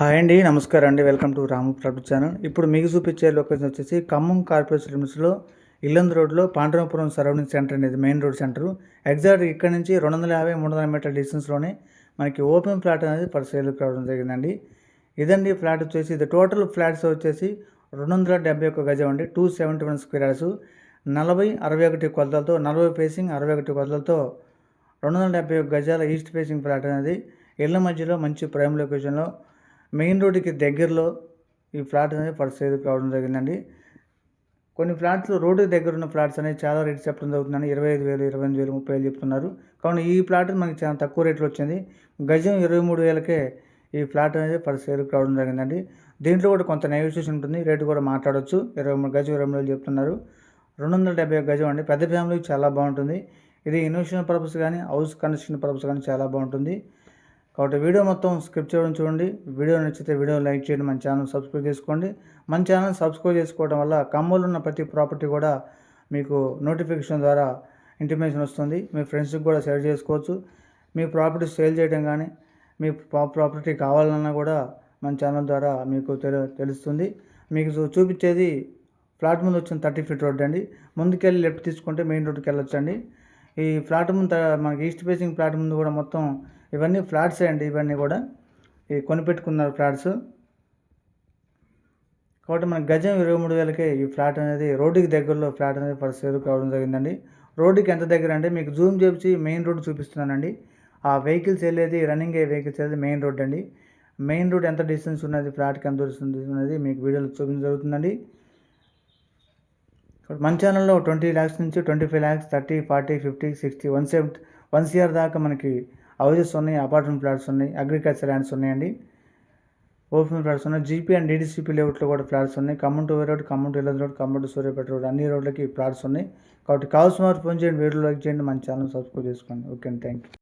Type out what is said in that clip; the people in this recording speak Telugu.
హాయ్ అండి నమస్కారం అండి. వెల్కమ్ టు రాము ప్రభుత్వ ఛానల్. ఇప్పుడు మీకు చూపించే లొకేషన్ వచ్చేసి ఖమ్మం కార్పొరేషన్ లిమిట్స్లో ఇల్లందు రోడ్లో పాండవపురం సరౌండింగ్ సెంటర్ అనేది మెయిన్ రోడ్ సెంటర్ ఎగ్జాక్ట్ ఇక్కడ నుంచి రెండు వందల యాభై మూడు వందల మీటర్ డిస్టెన్స్లోనే మనకి ఓపెన్ ఫ్లాట్ అనేది పర్ కావడం జరిగిందండి. ఇదండి ఫ్లాట్ వచ్చేసి ఇది టోటల్ ఫ్లాట్స్ వచ్చేసి రెండు వందల డెబ్బై ఒక్క గజం అండి. టూ సెవెంటీ వన్ స్క్వేర్స్ నలభై అరవై ఒకటి కొలతలతో నలభై ఫేసింగ్ అరవై ఒకటి కొలతలతో రెండు వందల డెబ్బై ఒక గజాల ఈస్ట్ ఫేసింగ్ ఫ్లాట్ అనేది ఇళ్ళ మధ్యలో మంచి ప్రైమ్ లొకేషన్లో మెయిన్ రోడ్డుకి దగ్గరలో ఈ ఫ్లాట్ అనేది పర్స్ కావడం జరిగిందండి. కొన్ని ఫ్లాట్స్ రోడ్డుకి దగ్గర ఉన్న ఫ్లాట్స్ అనేవి చాలా రేట్ చెప్పడం జరుగుతుందండి. ఇరవై ఐదు వేలు ఇరవై ఎనిమిది వేలు ముప్పై వేలు చెప్తున్నారు. కావున ఈ ఫ్లాట్ మనకి చాలా తక్కువ రేట్లో వచ్చింది. గజం ఇరవై మూడు వేలకే ఈ ఫ్లాట్ అనేది పర్స్ కావడం జరిగిందండి. దీంట్లో కూడా కొంత నెగోషియేషన్ ఉంటుంది. రేటు కూడా మాట్లాడవచ్చు ఇరవై మూడు గజం ఇరవై మూడు వేలు చెప్తున్నారు. రెండు వందల డెబ్బై గజం అండి. పెద్ద ఫ్యామిలీకి చాలా బాగుంటుంది. ఇది ఇన్వెస్ట్మెంట్ పర్పస్ కానీ హౌస్ కన్స్ట్రక్షన్ పర్పస్ కానీ చాలా బాగుంటుంది. కాబట్టి వీడియో మొత్తం స్క్రిప్ట్ చేయడం చూడండి. వీడియో నచ్చితే వీడియో లైక్ చేయండి మన ఛానల్ సబ్స్క్రైబ్ చేసుకోండి. మన ఛానల్ సబ్స్క్రైబ్ చేసుకోవడం వల్ల కమ్మలు ఉన్న ప్రతి ప్రాపర్టీ కూడా మీకు నోటిఫికేషన్ ద్వారా ఇంటిమేషన్ వస్తుంది. మీ ఫ్రెండ్స్కి కూడా షేర్ చేసుకోవచ్చు. మీ ప్రాపర్టీ సేల్ చేయడం కానీ మీ ప్రాపర్టీ కావాలన్నా కూడా మన ఛానల్ ద్వారా మీకు తెలు తెలుస్తుంది. మీకు చూ- చూపించేది ఫ్లాట్ ముందు వచ్చిన థర్టీ ఫీట్ రోడ్ అండి. ముందుకెళ్ళి లెఫ్ట్ తీసుకుంటే మెయిన్ రోడ్కి వెళ్ళొచ్చండి. ఈ ఫ్లాట్ ముందు త- మనకి ఈస్ట్ ఫేసింగ్ ఫ్లాట్ ముందు కూడా మొత్తం ఇవన్నీ ఫ్లాట్సే అండి ఇవన్నీ కూడా. ఈ కొనిపెట్టుకున్నారు ఫ్లాట్స్. కాబట్టి మన గజం ఇరవై మూడు వేలకే ఈ ఫ్లాట్ అనేది రోడ్డుకి దగ్గరలో ఫ్లాట్ అనేది ఫర్ సేల్ కావడం జరిగిందండి. రోడ్డుకి ఎంత దగ్గర అంటే మీకు జూమ్ చేపించి మెయిన్ రోడ్ చూపిస్తున్నానండి. ఆ వెహికల్స్ వెళ్ళేది రన్నింగ్ అయ్యే వెహికల్స్ వెళ్ళేది మెయిన్ రోడ్ అండి. మెయిన్ రోడ్ ఎంత డిస్టెన్స్ ఉన్నది ఫ్లాట్కి ఎంత డిస్టెన్స్ ఉన్నది మీకు వీడియోలో చూపించడం జరుగుతుందండి. మన ఛానల్లో ట్వంటీ ల్యాక్స్ నుంచి twenty five lakhs thirty forty fifty sixty one seventy one CR దాకా మనకి హౌసెస్ ఉన్నాయి అపార్ట్మెంట్ ఫ్లాట్స్ ఉన్నాయి అగ్రికల్చర్ ల్యాండ్స్ ఉన్నాయండి. ఓపెన్ ఫ్లాట్స్ ఉన్నాయి. జీపీ అండ్ డీడీసీపీ లేఅవుట్లో కూడా ఫ్లాట్స్ ఉన్నాయి. Khammam to road Khammam to Yellandu road Khammam to Suryapet road అన్ని రోడ్లకి ఫ్లాట్స్ ఉన్నాయి. కాబట్టి కావాల్సిన వారు ఫోన్ చేయండి వీడియో లైక్ చేయండి మన ఛానల్ సబ్స్క్రైబ్ చేసుకోండి. ఓకే అండి థ్యాంక్ యూ